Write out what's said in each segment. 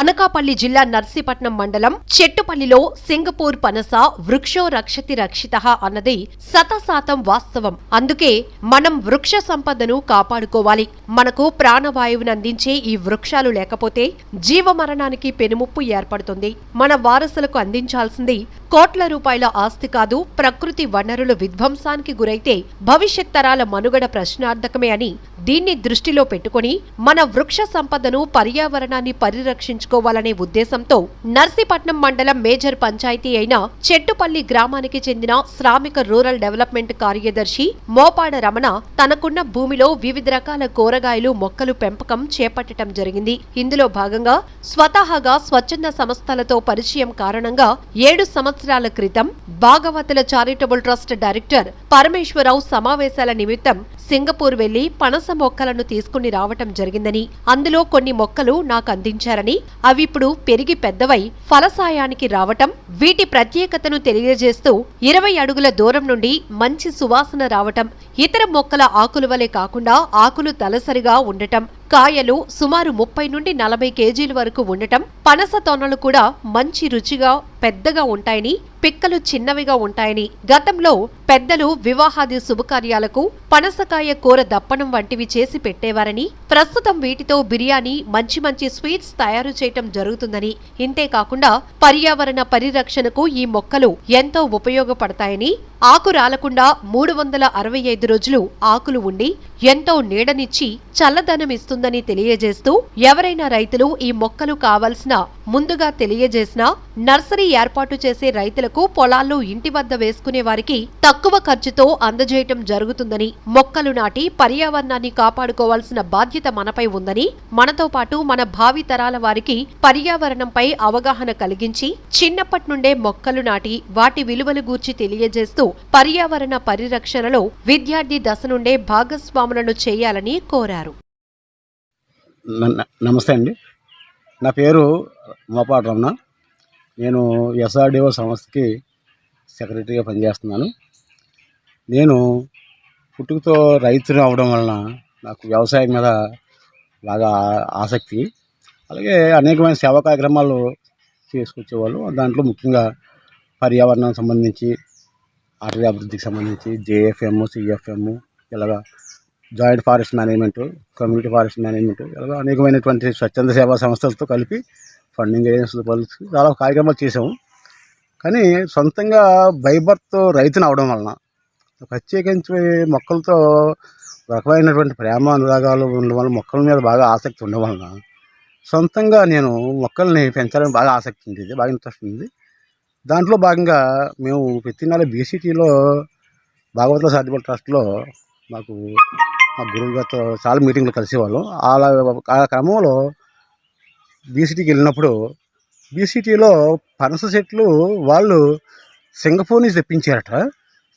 అనకాపల్లి జిల్లా నర్సీపట్నం మండలం చెట్టుపల్లిలో సింగపూర్ పనస వృక్షో రక్షతి రక్షిత అన్నది శతశాతం వాస్తవం. అందుకే మనం వృక్ష సంపదను కాపాడుకోవాలి. మనకు ప్రాణవాయువును అందించే ఈ వృక్షాలు లేకపోతే జీవమరణానికి పెనుముప్పు ఏర్పడుతుంది. మన వారసులకు అందించాల్సింది కోట్ల రూపాయల ఆస్తి కాదు ప్రకృతి వనరుల విధ్వంసానికి గురైతే భవిష్యత్ తరాల మనుగడ ప్రశ్నార్థకమే అని దీన్ని దృష్టిలో పెట్టుకుని మన వృక్ష సంపదను పర్యావరణాన్ని పరిరక్షించు పరిరక్షించుకోవాలనే ఉద్దేశంతో నర్సీపట్నం మండలం మేజర్ పంచాయతీ అయిన చెట్టుపల్లి గ్రామానికి చెందిన శ్రామిక రూరల్ డెవలప్మెంట్ కార్యదర్శి మోపాడ రమణ తనకున్న భూమిలో వివిధ రకాల కూరగాయలు మొక్కలు పెంపకం చేపట్టడం జరిగింది. ఇందులో భాగంగా స్వతహాగా స్వచ్ఛంద సంస్థలతో పరిచయం కారణంగా ఏడు సంవత్సరాల క్రితం Bhagavatula charitable trust director Parameswararao సమావేశాల నిమిత్తం సింగపూర్ వెళ్ళి పనస మొక్కలను తీసుకుని రావటం జరిగిందని అందులో కొన్ని మొక్కలు నాకు అందించారని అవి ఇప్పుడు పెరిగి పెద్దవై ఫలసాయానికి రావటం వీటి ప్రత్యేకతను తెలియజేస్తూ ఇరవై అడుగుల దూరం నుండి మంచి సువాసన రావటం ఇతర మొక్కల ఆకుల వలె కాకుండా ఆకులు తలసరిగా ఉండటం కాయలు సుమారు ముప్పై నుండి నలభై కేజీల వరకు ఉండటం పనస తొనలు కూడా మంచి రుచిగా పెద్దగా ఉంటాయని పిక్కలు చిన్నవిగా ఉంటాయని గతంలో పెద్దలు వివాహాది శుభకార్యాలకు పనసకాయ కూర దప్పనం వంటివి చేసి పెట్టేవారని ప్రస్తుతం వీటితో బిర్యానీ మంచి మంచి స్వీట్స్ తయారు చేయటం జరుగుతుందని. ఇంతేకాకుండా పర్యావరణ పరిరక్షణకు ఈ మొక్కలు ఎంతో ఉపయోగపడతాయని ఆకు రాలకుండా మూడు వందల అరవై ఐదు రోజులు ఆకులు ఉండి ఎంతో నీడనిచ్చి చల్లదనం ఇస్తుందని తెలియజేస్తూ ఎవరైనా రైతులు ఈ మొక్కలు కావాల్సిన ముందుగా తెలియజేసినా నర్సరీ ఏర్పాటు చేసే రైతులకు పొలాల్లో ఇంటి వద్ద వేసుకునే వారికి తక్కువ తక్కువ ఖర్చుతో అందజేయటం జరుగుతుందని మొక్కలు నాటి పర్యావరణాన్ని కాపాడుకోవాల్సిన బాధ్యత మనపై ఉందని మనతో పాటు మన భావి తరాల వారికి పర్యావరణంపై అవగాహన కలిగించి చిన్నప్పటి నుండే మొక్కలు నాటి వాటి విలువలు గూర్చి తెలియజేస్తూ పర్యావరణ పరిరక్షణలో విద్యార్థి దశ నుండే భాగస్వాములను చేయాలని కోరారు. నమస్తే అండి. నా పేరు మోపాట రమణ. నేను ఎస్ఆర్డిఓ సంస్థకి సెక్రటరీగా పనిచేస్తున్నాను. నేను పుట్టుకతో రైతుని అవడం వలన నాకు వ్యవసాయం మీద బాగా ఆసక్తి. అలాగే అనేకమైన సేవా కార్యక్రమాలు చేసుకొచ్చేవాళ్ళు. దాంట్లో ముఖ్యంగా పర్యావరణం సంబంధించి అటవీ అభివృద్ధికి సంబంధించి జేఎఫ్ఎం సిఎఫ్ఎం ఇలాగా joint forest management community forest management ఇలాగ అనేకమైనటువంటి స్వచ్ఛంద సేవా సంస్థలతో కలిపి ఫండింగ్ ఏజెన్సీలు కలిసి చాలా కార్యక్రమాలు చేసాము కానీ సొంతంగా బైబర్త్ రైతుని అవడం వలన ప్రత్యేకించి మొక్కలతో రకమైనటువంటి ప్రేమ అనురాగాలు ఉండడం వల్ల మొక్కల మీద బాగా ఆసక్తి ఉండడం వలన సొంతంగా నేను మొక్కల్ని పెంచాలని బాగా ఆసక్తి ఉంది బాగా ఇంట్రెస్ట్ ఉంది దాంట్లో భాగంగా మేము ప్రతి నెల బీసీటీలో భాగవతుల సాధ్యపల్ ట్రస్ట్లో మాకు మా గురువు గారితో చాలా మీటింగ్లు కలిసేవాళ్ళం. అలా ఆ క్రమంలో బీసీటీకి వెళ్ళినప్పుడు బీసీటీలో పనస చెట్లు వాళ్ళు సింగపూర్ నుంచి తెప్పించారట.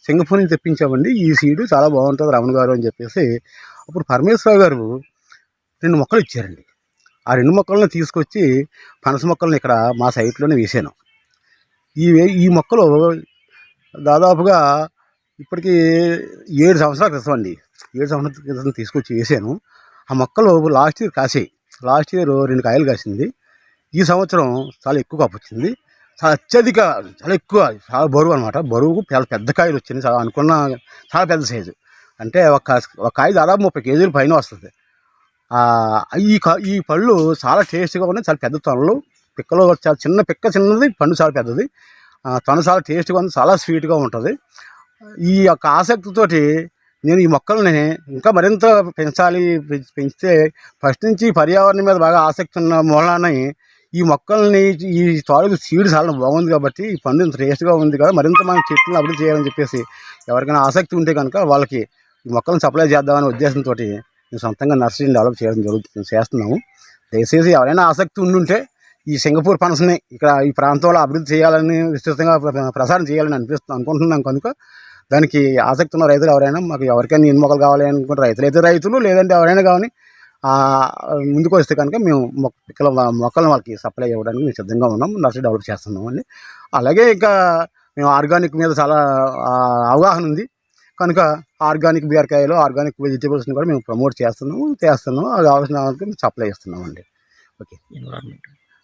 సింగపూర్ నుంచి తెప్పించామండి. ఈ సీడు చాలా బాగుంటుంది రమణ గారు అని చెప్పేసి. అప్పుడు పరమేశ్వరరావు గారు రెండు మొక్కలు ఇచ్చారండి. ఆ రెండు మొక్కలను తీసుకొచ్చి పనస మొక్కలను ఇక్కడ మా సైట్లోనే వేసాను. ఈ వే- ఈ మొక్కలు దాదాపుగా ఇప్పటికీ ఏడు సంవత్సరాల క్రితం అండి. ఏడు సంవత్సరాల క్రితం తీసుకొచ్చి వేసాను. ఆ మొక్కలు లాస్ట్ ఇయర్ కాసాయి. లాస్ట్ ఇయర్ రెండు కాయలు కాసింది. ఈ సంవత్సరం చాలా ఎక్కువ కాపు వచ్చింది. అత్యధిక చాలా ఎక్కువ. చాలా బరువు అనమాట బరువు చాలా పెద్ద కాయలు వచ్చింది చాలా అనుకున్న చాలా పెద్ద సైజు. అంటే ఒక ఒక కాయ దాదాపు ముప్పై కేజీలు పైన వస్తుంది. ఈ ఈ పళ్ళు చాలా టేస్ట్గా ఉన్నాయి. చాలా పెద్ద తొనలు. పిక్కలు చాలా చిన్న పిక్క చిన్నది పండు చాలా పెద్దది. తొన చాలా టేస్ట్గా ఉంది. చాలా స్వీట్గా ఉంటుంది. ఈ యొక్క ఆసక్తితోటి నేను ఈ మొక్కల్ని ఇంకా మరింత పెంచాలి పెంచి- పెంచితే ఫస్ట్ నుంచి పర్యావరణం మీద బాగా ఆసక్తి ఉన్న మూలాన్ని ఈ మొక్కల్ని ఈ తాలూకు సీడ్ చాలా బాగుంది కాబట్టి ఈ పండు ఇంత టేస్ట్గా ఉంది కదా మరింత మనం చెట్లను అభివృద్ధి చేయాలని చెప్పేసి ఎవరికైనా ఆసక్తి ఉంటే కనుక వాళ్ళకి ఈ మొక్కలను సప్లై చేద్దామనే ఉద్దేశంతో మేము సొంతంగా నర్సరీని డెవలప్ చేయడం జరుగుతుంది చేస్తున్నాము. దయచేసి ఎవరైనా ఆసక్తి ఉండుంటే ఈ సింగపూర్ పనసని ఇక్కడ ఈ ప్రాంతంలో అభివృద్ధి చేయాలని విస్తృతంగా ప్ర- ప్రసారం చేయాలని అనిపిస్తుంది అనుకుంటున్నాం కనుక దానికి ఆసక్తి ఉన్న రైతులు ఎవరైనా మాకు ఎవరికైనా ఎన్ని మొక్కలు కావాలి అనుకుంటే రైతులు అయితే రైతులు లేదంటే ఎవరైనా కానీ ముందుకు వస్తే కనుక మేము మొక్క పిక్కల మొక్కలను వాళ్ళకి సప్లై ఇవ్వడానికి మేము సిద్ధంగా ఉన్నాం. నర్సరీ డెవలప్ చేస్తున్నాం అండి. అలాగే ఇంకా మేము ఆర్గానిక్ మీద చాలా అవగాహన ఉంది. కనుక ఆర్గానిక్ బీరకాయలు ఆర్గానిక్ వెజిటేబుల్స్ని కూడా మేము ప్రమోట్ చేస్తున్నాము చేస్తున్నాము. అది కావాల్సిన వాళ్ళకి మేము సప్లై ఇస్తున్నాం అండి. ఓకే.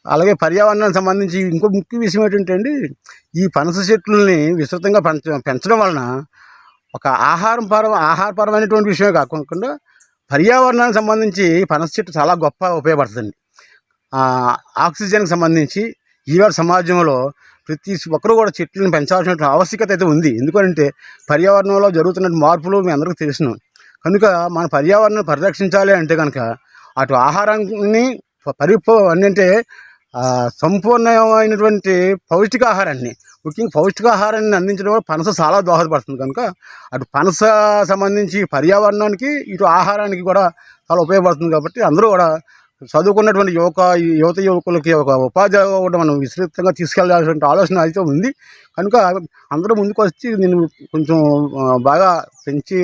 అలాగే పర్యావరణానికి సంబంధించి ఇంకో ముఖ్య విషయం ఏంటంటే అండి ఈ పనస చెట్లని విస్తృతంగా పెంచ పెంచడం వలన ఒక ఆహారం పర ఆహారపరమైనటువంటి విషయమే కాకుండా పర్యావరణానికి సంబంధించి పనస చెట్టు చాలా గొప్ప ఉపయోగపడుతుంది. ఆక్సిజన్కి సంబంధించి ఈవేళ సమాజంలో ప్రతి ఒక్కరు కూడా చెట్లను పెంచాల్సిన ఆవశ్యకత అయితే ఉంది. ఎందుకంటే పర్యావరణంలో జరుగుతున్న మార్పులు మీ అందరికీ తెలుసును. కనుక మన పర్యావరణాన్ని పరిరక్షించాలి అంటే కనుక అటు ఆహారాన్ని పరిపో అంటే సంపూర్ణమైనటువంటి పౌష్టికాహారాన్ని. ముఖ్యంగా పౌష్టికాహారాన్ని అందించడం వల్ల పనస చాలా దోహదపడుతుంది కనుక అటు పనస సంబంధించి పర్యావరణానికి ఇటు ఆహారానికి కూడా చాలా ఉపయోగపడుతుంది కాబట్టి అందరూ కూడా చదువుకున్నటువంటి యువక యువత యువకులకి ఒక ఉపాధి కూడా మనం విస్తృతంగా తీసుకెళ్ళాల్సిన ఆలోచన అయితే ఉంది. కనుక అందరూ ముందుకు వచ్చి నేను కొంచెం బాగా పెంచి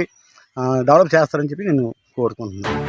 డెవలప్ చేస్తారని చెప్పి నేను కోరుకుంటున్నాను.